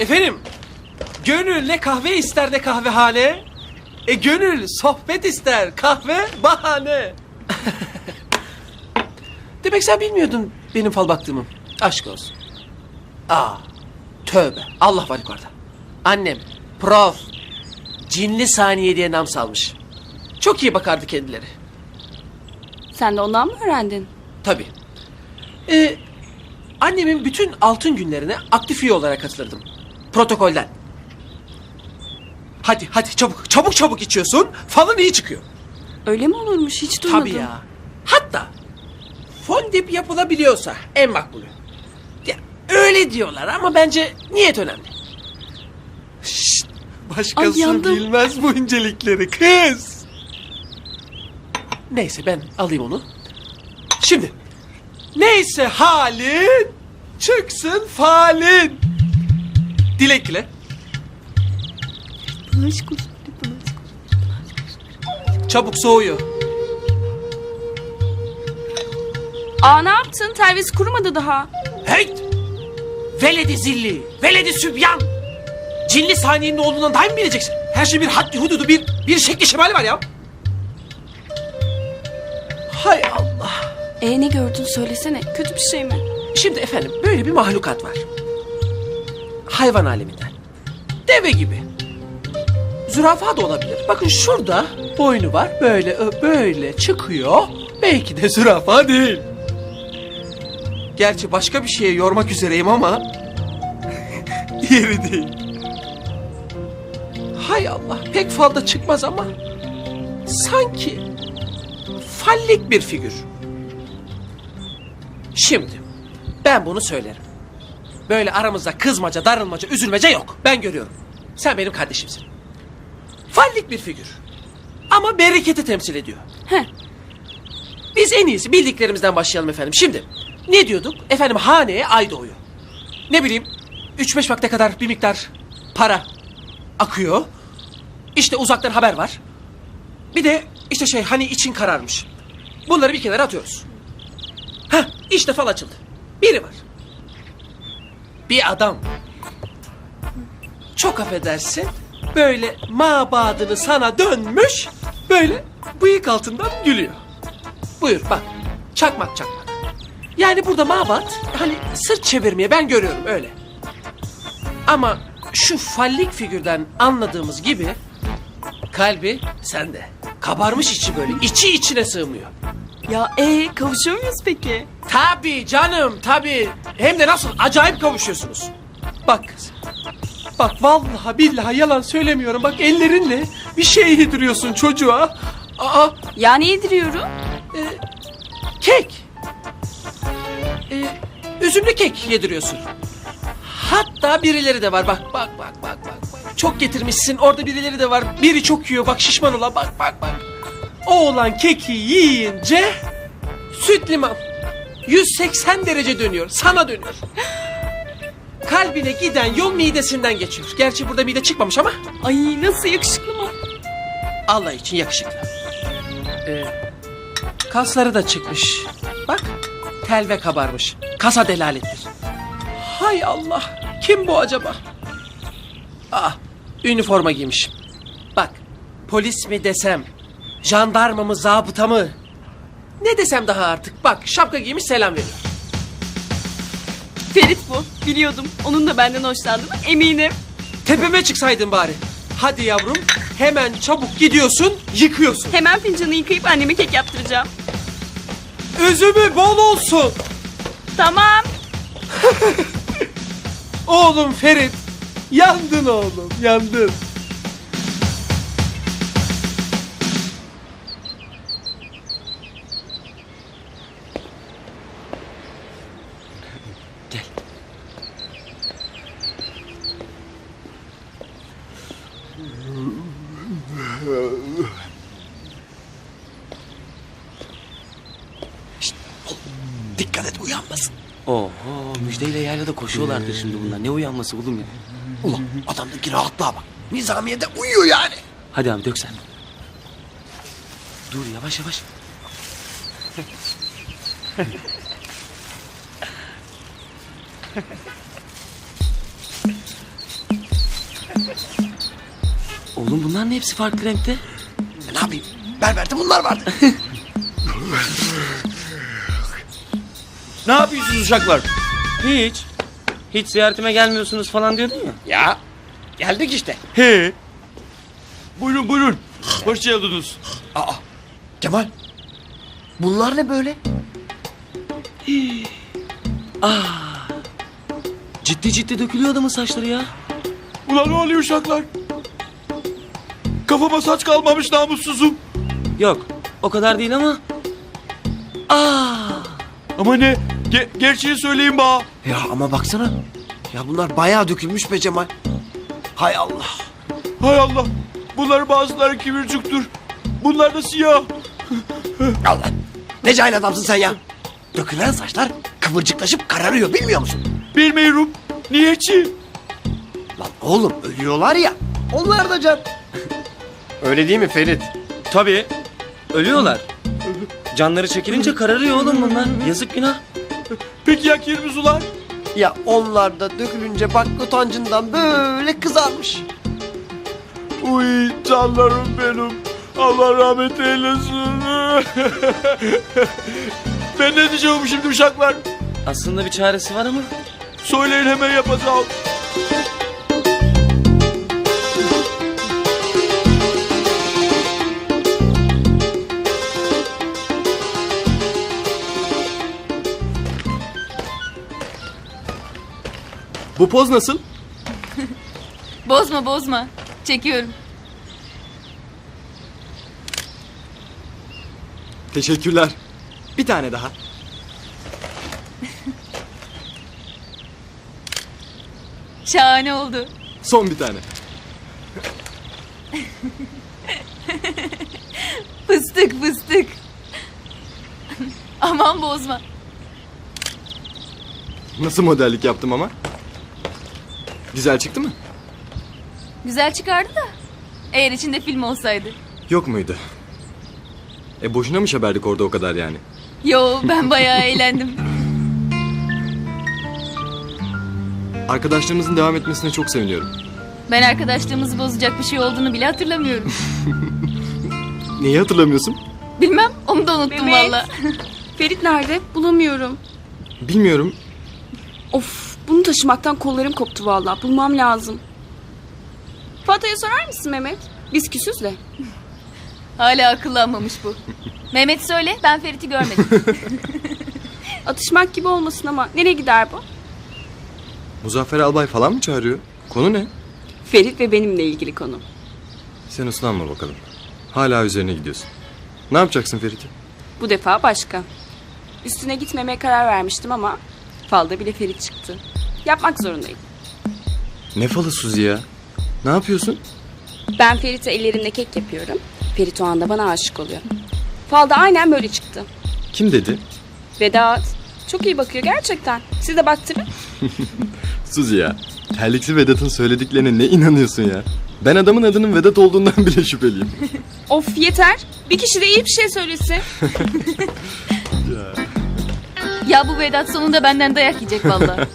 Efendim, gönül ne kahve ister ne kahvehane. E gönül sohbet ister kahve bahane. Demek sen bilmiyordun benim fal baktığımı. Aşk olsun. Aa, tövbe. Allah var yukarıda. Annem, prof, cinli saniye diye nam salmış. Çok iyi bakardı kendileri. Sen de ondan mı öğrendin? Tabii. Ee, annemin bütün altın günlerine aktif üye olarak katılırdım. Protokolden. Hadi hadi çabuk çabuk çabuk içiyorsun. Falın iyi çıkıyor. Öyle mi olurmuş hiç duymadım. Tabii ya. Hatta fondip yapılabiliyorsa en makbulü. Ya, öyle diyorlar ama bence niyet önemli. Şşt, başkası Ay, yandım. bilmez bu incelikleri kız. Neyse ben alayım onu. Şimdi neyse halin çıksın falin. Dilek dile. Aşk olsun. Çabuk soğuyor. Aa ne yaptın? Tervis kurumadı daha. Heyt! Veledi zilli, veledi sübyan. Cinli saniyenin olduğundan daha mı bileceksin? Her şey bir haddi hududu, bir, bir şekli şemali var ya. Hay Allah. E ne gördün söylesene. Kötü bir şey mi? Şimdi efendim böyle bir mahlukat var. Hayvan aleminden. Deve gibi. Zürafa da olabilir. Bakın şurada boynu var. Böyle böyle çıkıyor. Belki de zürafa değil. Gerçi başka bir şeye yormak üzereyim ama... Diğeri değil. Hay Allah pek falda çıkmaz ama... Sanki... Fallik bir figür. Şimdi ben bunu söylerim. Böyle aramızda kızmaca, darılmaca, üzülmece yok. Ben görüyorum. Sen benim kardeşimsin. Fallik bir figür. Ama bereketi temsil ediyor. Heh. Biz en iyisi bildiklerimizden başlayalım efendim. Şimdi ne diyorduk? Efendim haneye ay doğuyor. Ne bileyim 3-5 vakte kadar bir miktar para akıyor. İşte uzaktan haber var. Bir de işte şey hani için kararmış. Bunları bir kenara atıyoruz. Heh işte fal açıldı. Biri var. Bir adam. Çok affedersin. Böyle mabadını sana dönmüş. Böyle bıyık altından gülüyor. Buyur bak. Çakmak çakmak. Yani burada mabat hani sırt çevirmeye ben görüyorum öyle. Ama şu fallik figürden anladığımız gibi kalbi sende. Kabarmış içi böyle. içi içine sığmıyor. Ya e kavuşuyor muyuz peki? Tabii canım tabii. Hem de nasıl acayip kavuşuyorsunuz. Bak kız. Bak vallahi billahi yalan söylemiyorum. Bak ellerinle bir şey yediriyorsun çocuğa. Aa Ya ne yediriyorum? kek. Ee, üzümlü kek yediriyorsun. Hatta birileri de var. Bak bak bak bak bak. bak. Çok getirmişsin. Orada birileri de var. Biri çok yiyor. Bak şişman olan. Bak bak bak. O olan keki yiyince süt liman. 180 derece dönüyor. Sana dönüyor. Kalbine giden yol midesinden geçiyor. Gerçi burada mide çıkmamış ama Ay nasıl yakışıklı mı? Allah için yakışıklı. Ee, kasları da çıkmış. Bak tel ve kabarmış. Kasa delalettir. Hay Allah. Kim bu acaba? Ah üniforma giymiş. Bak polis mi desem, jandarma mı, zabıta mı? Ne desem daha artık? Bak şapka giymiş selam veriyor. Ferit bu. Biliyordum. Onun da benden hoşlandığını eminim. Tepeme çıksaydın bari. Hadi yavrum hemen çabuk gidiyorsun yıkıyorsun. Hemen fincanı yıkayıp anneme kek yaptıracağım. Üzümü bol olsun. Tamam. Oğlum Ferit. Yandın oğlum, yandın. Dikkat et uyanmasın. Oho müjdeyle yaylada koşuyorlardır şimdi bunlar. Ne uyanması oğlum ya. Ulan adamdaki rahatlığa bak. Nizamiye'de uyuyor yani. Hadi abi dök sen. Dur yavaş yavaş. Oğlum bunlar ne hepsi farklı renkte? E, ne yapayım? Berberde bunlar vardı. Ne yapıyorsunuz uşaklar? Hiç. Hiç ziyaretime gelmiyorsunuz falan diyordun ya. ya geldik işte. He. Buyurun buyurun. Hoş geldiniz. Aa Kemal. Bunlar ne böyle? Ciddi ciddi dökülüyor adamın saçları ya. Ulan ne oluyor uşaklar? Kafama saç kalmamış namussuzum. Yok o kadar değil ama. Aa, Ama ne? Ge- gerçeği söyleyin bana. Ya ama baksana. Ya bunlar bayağı dökülmüş be Cemal. Hay Allah. Hay Allah. Bunların bazıları kıvırcıktır. Bunlar da siyah. Allah. Ne cahil adamsın sen ya. Dökülen saçlar kıvırcıklaşıp kararıyor bilmiyor musun? Bilmiyorum. Niçin? Lan oğlum ölüyorlar ya. Onlar da can. Öyle değil mi Ferit? tabii. Ölüyorlar. Canları çekilince kararıyor oğlum bunlar. Yazık günah. Peki ya kirmizular? Ya onlar da dökülünce bak utancından böyle kızarmış. Uy canlarım benim. Allah rahmet eylesin. ben ne diyeceğim şimdi uşaklar? Aslında bir çaresi var ama. Söyleyin hemen yapacağım. Bu poz nasıl? Bozma bozma. Çekiyorum. Teşekkürler. Bir tane daha. Şahane oldu. Son bir tane. Fıstık fıstık. Aman bozma. Nasıl modellik yaptım ama? Güzel çıktı mı? Güzel çıkardı da. Eğer içinde film olsaydı. Yok muydu? E boşuna mı şaberdik orada o kadar yani? Yo ben bayağı eğlendim. Arkadaşlarımızın devam etmesine çok seviniyorum. Ben arkadaşlığımızı bozacak bir şey olduğunu bile hatırlamıyorum. Neyi hatırlamıyorsun? Bilmem onu da unuttum Mehmet. valla. Ferit nerede? Bulamıyorum. Bilmiyorum. Of bunu taşımaktan kollarım koptu vallahi. Bulmam lazım. Fatih'e sorar mısın Mehmet? Biz küsüz de. Hala akıllanmamış bu. Mehmet söyle ben Ferit'i görmedim. Atışmak gibi olmasın ama nereye gider bu? Muzaffer Albay falan mı çağırıyor? Konu ne? Ferit ve benimle ilgili konu. Sen ıslanma bakalım. Hala üzerine gidiyorsun. Ne yapacaksın Ferit'i? Bu defa başka. Üstüne gitmemeye karar vermiştim ama falda bile Ferit çıktı. Yapmak zorundayım. Ne falı Suzi ya? Ne yapıyorsun? Ben Ferit'e ellerimle kek yapıyorum. Ferit o anda bana aşık oluyor. Falda aynen böyle çıktı. Kim dedi? Vedat. Çok iyi bakıyor gerçekten. Siz de baktırın. Suzi ya. Terliksi Vedat'ın söylediklerine ne inanıyorsun ya? Ben adamın adının Vedat olduğundan bile şüpheliyim. Of yeter. Bir kişi de iyi bir şey söylesin. ya bu Vedat sonunda benden dayak yiyecek valla.